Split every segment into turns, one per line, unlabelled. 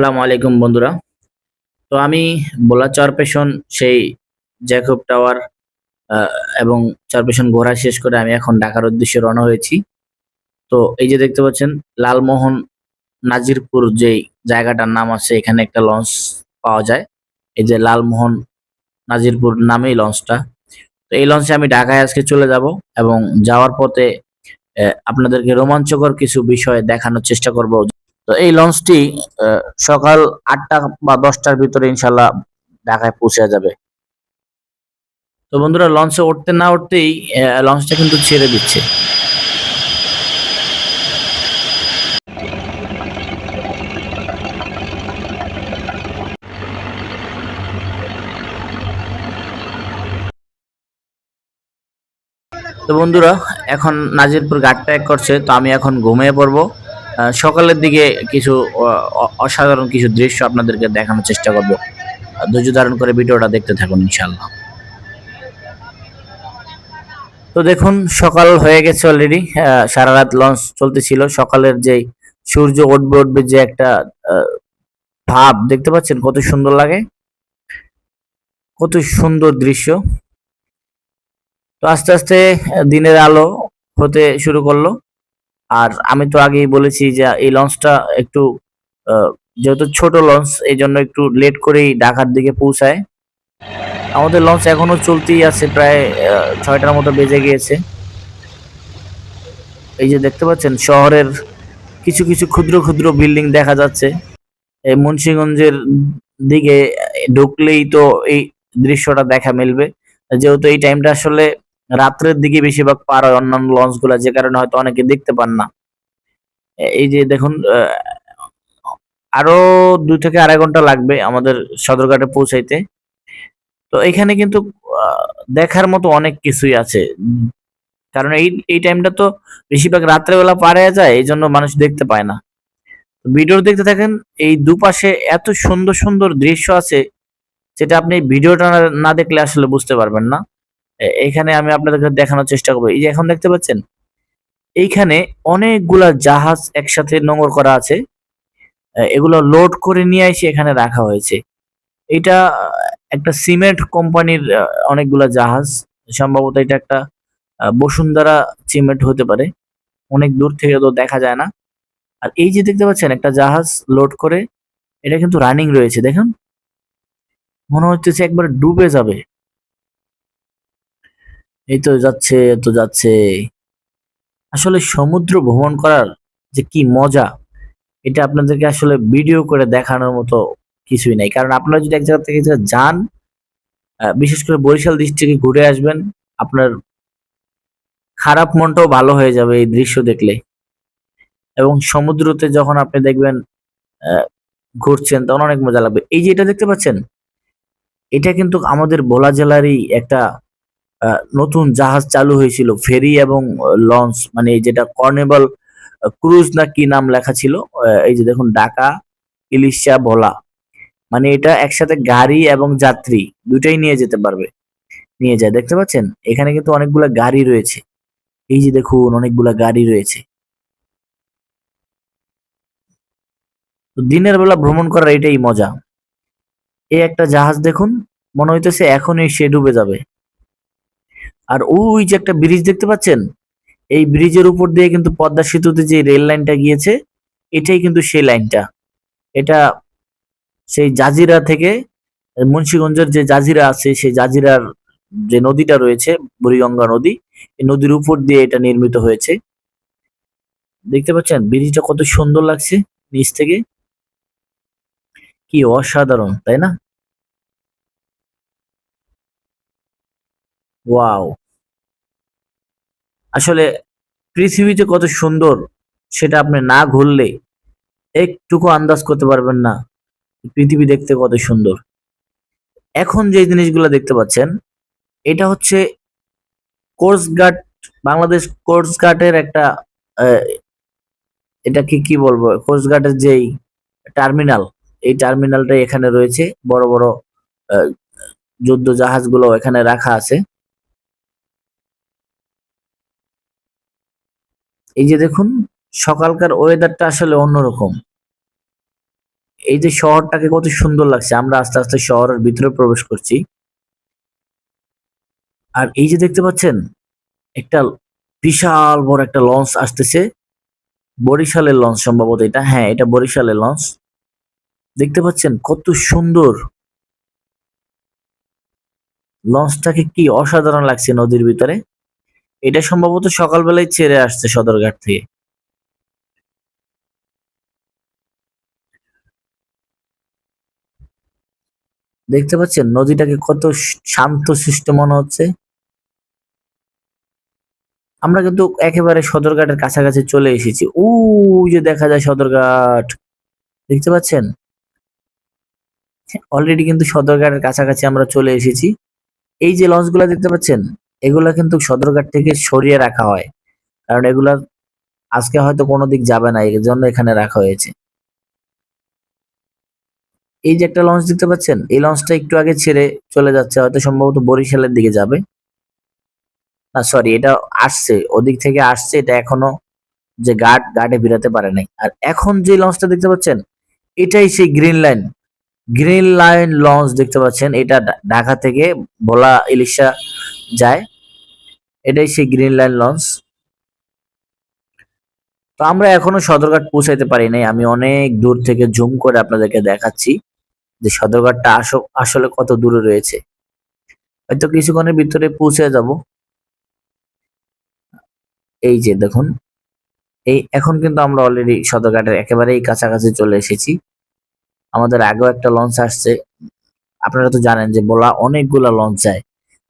আসসালামু আলাইকুম বন্ধুরা। তো আমি বোলা চরপেশন সেই জ্যাকব টাওয়ার এবং চরপেশন ঘোরা শেষ করে আমি এখন ঢাকার উদ্দেশ্যে রওনা হয়েছি। তো এই যে দেখতে পাচ্ছেন, লালমোহন নাজিরপুর যেই জায়গাটার নাম আছে, এখানে একটা লঞ্চ পাওয়া যায়। এই যে লালমোহন নাজিরপুর নামেই লঞ্চটা। তো এই লঞ্চে আমি ঢাকায় আজকে চলে যাব এবং যাওয়ার পথে আপনাদেরকে রোমাঞ্চকর কিছু বিষয় দেখানোর চেষ্টা করব। তো এই লঞ্চটি সকাল আটটা বা দশটার ভিতরে ইনশাল্লাহ ঢাকায় পৌঁছে যাবে। তো বন্ধুরা, লঞ্চে উঠতে না উঠতেই লঞ্চটা কিন্তু ছেড়ে দিচ্ছে। তো বন্ধুরা, এখন নাজিরপুর ঘাট ত্যাগ করছে, তো আমি এখন ঘুমিয়ে পড়ব। সকালের দিকে কিছু অসাধারণ কিছু দৃশ্য আপনাদেরকে দেখানোর চেষ্টা করব। ধৈর্য ধারণ করে ভিডিওটা দেখতে থাকুন ইনশাল্লাহ তো দেখুন, সকাল হয়ে গেছে অলরেডি সারা রাত লঞ্চ চলতেছিল। সকালের যে সূর্য উঠবে উঠবে যে একটা ভাব, দেখতে পাচ্ছেন কত সুন্দর লাগে? কত সুন্দর দৃশ্য। তো আস্তে আস্তে দিনের আলো হতে শুরু করল। আর আমি তো আগেই বলেছি যে এই লঞ্চটা একটু যেহেতু ছোট লঞ্চ এই জন্য একটু লেট করেই ঢাকার দিকে পৌঁছায়। আমাদের লঞ্চ এখনও চলতেই আছে, প্রায় ছয়টার মতো বেজে গিয়েছে। এই যে দেখতে পাচ্ছেন, শহরের কিছু কিছু ক্ষুদ্র ক্ষুদ্র বিল্ডিং দেখা যাচ্ছে। এই মুন্সিগঞ্জের দিকে ঢুকলেই তো এই দৃশ্যটা দেখা মিলবে। যেহেতু এই টাইমটা আসলে রাত্রের দিকে বেশিরভাগ পার হয় অন্যান্য লঞ্চগুলা, যে কারণে হয়তো অনেকে দেখতে পান না। এই যে দেখুন আরও দুই থেকে আড়াই ঘণ্টা লাগবে আমাদের সদরঘাটে পৌঁছাইতে। তো এখানে কিন্তু দেখার মতো অনেক কিছুই আছে। কারণ এই এই টাইমটা তো বেশিরভাগ রাত্রেবেলা পার যায়, এই জন্য মানুষ দেখতে পায় না। ভিডিও দেখতে থাকেন, এই দুপাশে এত সুন্দর সুন্দর দৃশ্য আছে, যেটা আপনি ভিডিওটা না- দেখলে আসলে বুঝতে পারবেন না। এখানে আমি আপনাদেরকে দেখানোর চেষ্টা করব। এই যে এখন দেখতে পাচ্ছেন, এইখানে অনেকগুলা জাহাজ একসাথে নোঙর করা আছে। এগুলো লোড করে নিয়ে এসে এখানে রাখা হয়েছে। এটা, একটা সিমেন্ট কোম্পানির অনেকগুলা জাহাজ। সম্ভবত এটা একটা বসুন্ধরা সিমেন্ট হতে পারে। অনেক দূর থেকে তো দেখা যায় না। আর এই যে দেখতে পাচ্ছেন, একটা জাহাজ লোড করে, এটা কিন্তু রানিং রয়েছে। দেখুন, মনে হচ্ছে একবার ডুবে যাবে। এই তো যাচ্ছে, এই তো যাচ্ছে। আসলে সমুদ্র ভ্রমণ করার যে কি মজা, এটা আপনাদেরকে আসলে ভিডিও করে দেখানোর মতো কিছুই নাই। কারণ আপনারা যদি এক জায়গা থেকে যান বিশেষ করে বরিশাল ডিস্ট্রিক্টে ঘুরে আসবেন, আপনার খারাপ মনটাও ভালো হয়ে যাবে এই দৃশ্য দেখলে। এবং সমুদ্রতে যখন আপনি দেখবেন ঘুরছেন, তখন অনেক মজা লাগবে। এই যে এটা দেখতে পাচ্ছেন, এটা কিন্তু আমাদের ভোলা জেলারই একটা নতুন জাহাজ চালু হয়েছিল, ফেরি এবং লঞ্চ মানে যেটা কর্নেবল ক্রুজ না কি নাম লেখা ছিল এই যে দেখুন ঢাকা ইলিশা, ভোলা। মানে এটা একসাথে গাড়ি এবং যাত্রী দুটাই নিয়ে যেতে পারবে, নিয়ে যায়, দেখতে পাচ্ছেন? এখানে কিন্তু অনেকগুলা গাড়ি রয়েছে। এই যে দেখুন, অনেকগুলা গাড়ি রয়েছে। দিনের বেলা ভ্রমণ করার এটাই মজা। এই একটা জাহাজ দেখুন, মনে হইতেছে এখনই সে ডুবে যাবে। আর ওই যে একটা ব্রিজ দেখতে পাচ্ছেন? এই ব্রিজের উপর দিয়ে কিন্তু পদ্মা সেতুতে যে রেল লাইনটা গিয়েছে, এটাই কিন্তু সেই লাইনটা এটা সেই জাজিরা থেকে মুন্সিগঞ্জের যে জাজিরা আছে, সেই জাজিরার যে নদীটা রয়েছে, বুড়িগঙ্গা নদী, এই নদীর উপর দিয়ে এটা নির্মিত হয়েছে। দেখতে পাচ্ছেন? ব্রিজটা কত সুন্দর লাগছে নিচ থেকে। কি অসাধারণ, তাই না? ওয়াও! আসলে পৃথিবীতে কত সুন্দর সেটা আপনি না ঘুরলে একটুকু আন্দাজ করতে পারবেন না, পৃথিবী দেখতে কত সুন্দর। এখন যে জিনিসগুলো দেখতে পাচ্ছেন, এটা হচ্ছে কোস্টগার্ড বাংলাদেশ কোস্টগার্ডের একটা এটাকে কি বলব? কোস্টগার্ডের যেই টার্মিনাল এই টার্মিনালটাই এখানে রয়েছে, বড় বড় যুদ্ধ জাহাজগুলো এখানে রাখা আছে। এই যে দেখুন, সকালকার ওয়েদারটা আসলে অন্যরকম। এই যে শহরটাকে কত সুন্দর লাগছে, আমরা আস্তে আস্তে শহরের ভিতরে প্রবেশ করছি। আর এই যে দেখতে পাচ্ছেন, একটা বিশাল বড় একটা লঞ্চ আসতেছে। বরিশালের লঞ্চ সম্ভবত এটা। হ্যাঁ এটা বরিশালের লঞ্চ। দেখতে পাচ্ছেন কত সুন্দর। লঞ্চটাকে কি অসাধারণ লাগছে নদীর ভিতরে। এটা সম্ভবত সকালবেলায় ছেড়ে আসছে সদরঘাট থেকে। দেখতে পাচ্ছেন, নদীটাকে কত শান্ত শিষ্ট মনে হচ্ছে। আমরা কিন্তু একেবারে সদরঘাটের কাছাকাছি চলে এসেছি। ও যে দেখা যায় সদরঘাট। দেখতে পাচ্ছেন? অলরেডি কিন্তু সদরঘাটের কাছাকাছি আমরা চলে এসেছি। এই যে লঞ্চগুলো দেখতে পাচ্ছেন? এগুলা কিন্তু সদরঘাট থেকে সরিয়ে রাখা হয়। কারণ এগুলা আজকে হয়তো কোনো দিক যাবে না এই জন্য এখানে রাখা হয়েছে। এই যে একটা লঞ্চ দেখতে পাচ্ছেন? এই লঞ্চটা একটু আগে ছেড়ে চলে যাচ্ছে, হয়তো সম্ভবত বরিশালের দিকে যাবে। না সরি এটা আসছে, ওদিক থেকে আসছে, এটা এখনও যে গার্ড গার্ডে বেরোতে পারে নাই। আর এখন যে লঞ্চটা দেখতে পাচ্ছেন, এটাই সেই green line green line launch দেখতে পাচ্ছেন, এটা ঢাকা থেকে ভোলা ইলিশা যায়। এটাই সেই গ্রিন লাইন লঞ্চ তো আমরা এখনও সদরঘাট পৌঁছাইতে পারি নাই। আমি অনেক দূর থেকে জুম করে আপনাদেরকে দেখাচ্ছি যে সদরঘাটটা আস- আসলে কত দূরে রয়েছে। হয়তো কিছুক্ষণের ভিতরে পৌঁছে যাব। এই যে দেখুন, এই এখন কিন্তু আমরা অলরেডি সদরঘাটের একেবারেই কাছাকাছি চলে এসেছি। আমাদের আগেও একটা লঞ্চ আসছে। আপনারা তো জানেন যে বোলা অনেকগুলা লঞ্চ যায়।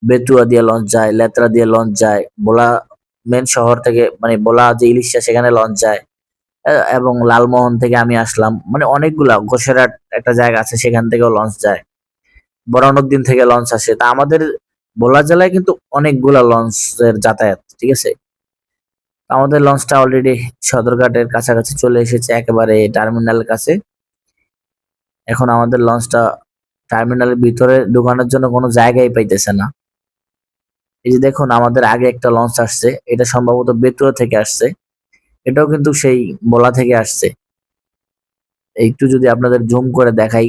বেতুয়া দিয়ে লঞ্চ যায়, লেত্রা দিয়ে লঞ্চ যায়, বোলা মেন শহর থেকে মানে বোলা যে ইলিশা সেখানে লঞ্চ যায়। এবং লালমোহন থেকে আমি আসলাম মানে অনেকগুলা গোসেরাট একটা জায়গা আছে, সেখান থেকেও লঞ্চ যায়। বরানউদ্দিন থেকে লঞ্চ আসে। তা আমাদের বোলা জেলায় কিন্তু অনেকগুলা লঞ্চের যাতায়াত, ঠিক আছে? আমাদের লঞ্চটা অলরেডি সদরঘাটের কাছাকাছি চলে এসেছে, একেবারে টার্মিনালের কাছে। এখন আমাদের লঞ্চটা টার্মিনালের ভিতরে ঢোকানোর জন্য কোনো জায়গাই পাইতেছে না। এই যে দেখুন, আমাদের আগে একটা লঞ্চ আসছে। এটা সম্ভবত বেতুয়া থেকে আসছে। এটাও কিন্তু সেই বলা থেকে আসছে। একটু যদি আপনাদের জুম করে দেখাই,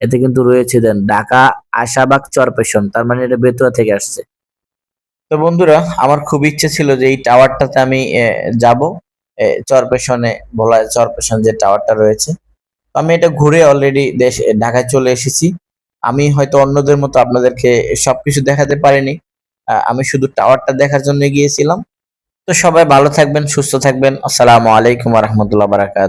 এতে কিন্তু রয়েছে দেন ঢাকা আশাবাগ চরপেশন, তার মানে এটা বেতুয়া থেকে আসছে। তো বন্ধুরা, আমার খুব ইচ্ছে ছিল যে এই টাওয়ারটাতে আমি যাব। চরপেশনে বলা চরপেশন যে টাওয়ারটা রয়েছে। আমি এটা ঘুরে অলরেডি দেশ ঢাকায় চলে এসেছি। আমি হয়তো অন্যদের মতো আপনাদেরকে সবকিছু দেখাতে পারিনি। আমি শুধু টাওয়ারটা দেখার জন্য গিয়েছিলাম। তো সবাই ভালো থাকবেন, সুস্থ থাকবেন। আসসালামু আলাইকুম রহমতুল্লাহ বারাকাত